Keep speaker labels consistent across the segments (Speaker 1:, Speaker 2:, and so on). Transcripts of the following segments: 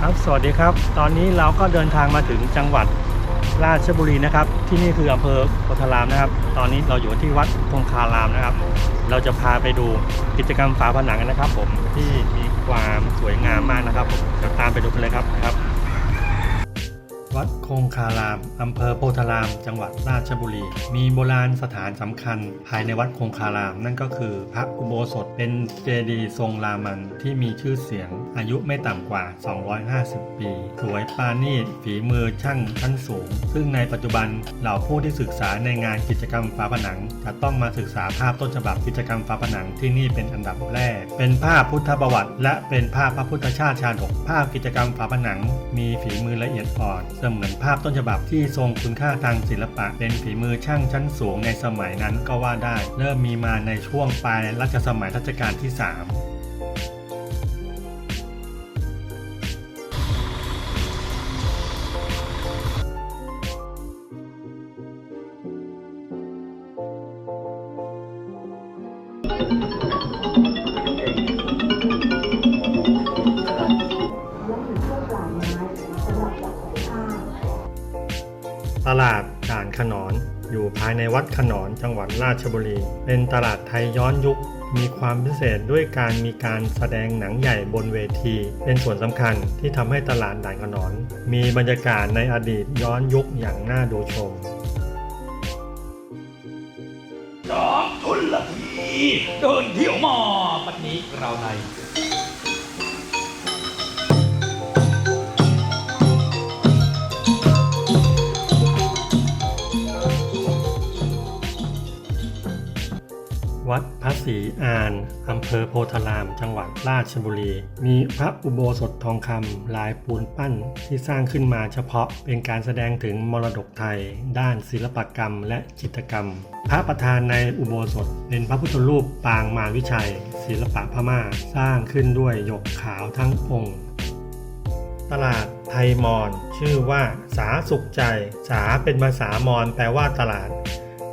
Speaker 1: ครับ สวัสดีครับ ตอนนี้เราก็เดินทางมาถึงจังหวัดราชบุรีนะครับ ที่นี่คืออำเภอโพธารามนะครับ ตอนนี้เราอยู่ที่วัดคงคารามนะครับ เราจะพาไปดูกิจกรรมฝาผนังกันนะครับ ผมที่มีความสวยงามมากนะครับผมเดี๋ยวตามไปดูกันเลยครับครับ วัดคงคาราม อำเภอโพธาราม จังหวัดราชบุรี มีโบราณสถานสำคัญ ภายในวัดคงคาราม นั่นก็คือ พระอุโบสถเป็นเจดีย์ทรงรามันที่มีชื่อเสียง อายุไม่ต่ำกว่า 250 ปี สวยปราณีตฝีมือช่างชั้นสูง ซึ่งในปัจจุบันเหล่าผู้ที่ศึกษาในงานกิจกรรมฝาผนัง จะต้องมาศึกษาภาพต้นฉบับกิจกรรมฝาผนังที่นี่เป็นอันดับแรก เป็นภาพพุทธประวัติ และเป็นภาพพระพุทธชาติชาดกภาพกิจกรรมฝาผนัง มีฝีมือละเอียดอ่อนเสมือนภาพต้นฉบับที่ทรงคุณค่าทางศิลปะ เป็นฝีมือช่างชั้นสูงในสมัยนั้นก็ว่าได้ เริ่มมีมาในช่วงปลายรัชสมัยรัชกาลที่ 3 ตลาดด่านขนอน อยู่ภายในวัดขนอนจังหวัดราชบุรี เป็นตลาดไทยย้อนยุค มีความพิเศษด้วยการมีการแสดงหนังใหญ่บนเวที เป็นส่วนสำคัญที่ทำให้ตลาดด่านขนอน มีบรรยากาศในอดีตย้อนยุคอย่างน่าดูชม
Speaker 2: จอมทุนละทีเดินเที่ยวมาปัดนี้เราใน
Speaker 1: วัดพระศรีอานอำเภอโพธาราม จังหวัดราชบุรี มีพระอุโบสถทองคำลายปูนปั้นที่สร้างขึ้นมาเฉพาะเป็นการแสดงถึงมรดกไทย ด้านศิลปกรรมและจิตรกรรม พระประธานในอุโบสถเป็นพระพุทธรูปปางมารวิชัย ศิลปะพม่าสร้างขึ้นด้วยหยกขาวทั้งองค์ตลาดไทยมอญชื่อว่า สาสุขใจ สาเป็นภาษามอญแปลว่าตลาด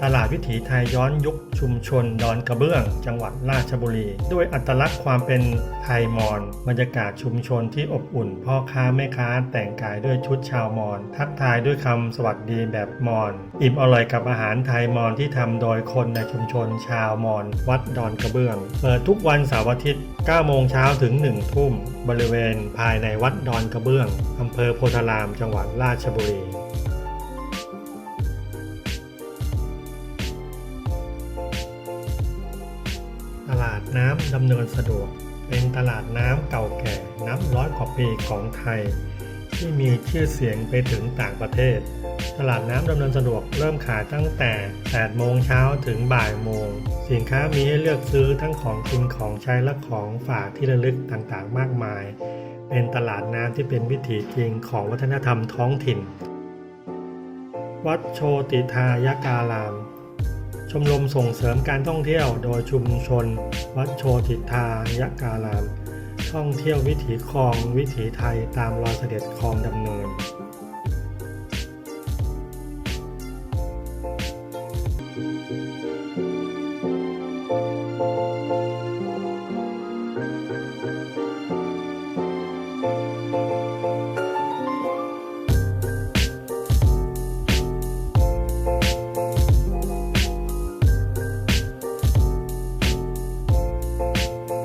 Speaker 1: ตลาดวิถีไทยย้อนยุคชุมชนดอนกระเบื้อง จังหวัดราชบุรี ด้วยอัตลักษณ์ความเป็นไทยมอญบรรยากาศชุมชนที่อบอุ่น พ่อค้าแม่ค้าแต่งกายด้วยชุดชาวมอญทักทายด้วยคำสวัสดีแบบมอญอิ่มอร่อยกับอาหารไทยมอญที่ทำโดยคนในชุมชนชาวมอญวัดดอนกระเบื้อง เปิดทุกวันเสาร์อาทิตย์ 9 โมงเช้าถึง 1 ทุ่ม บริเวณภายในวัดดอนกระเบื้องอำเภอโพธาราม จังหวัดราชบุรี ตลาดน้ำดำเนินสะดวก เป็นตลาดน้ำเก่าแก่นับร้อยกว่าปีของไทย ที่มีชื่อเสียงไปถึงต่างประเทศ ตลาดน้ำดำเนินสะดวกเริ่มขายตั้งแต่ 8 โมงเช้าถึงบ่ายโมง สินค้ามีให้เลือกซื้อทั้งของกินของใช้และของฝากที่ระลึกต่างๆ มากมาย เป็นตลาดน้ำที่เป็นวิถีจริงของวัฒนธรรมท้องถิ่น วัดโชติทายการาม ชมรมส่งเสริมการท่องเที่ยวโดยชุมชน วัดโชติทายการาม ท่องเที่ยววิถีคลองวิถีไทยตามรอยเสด็จคลองดำเนิน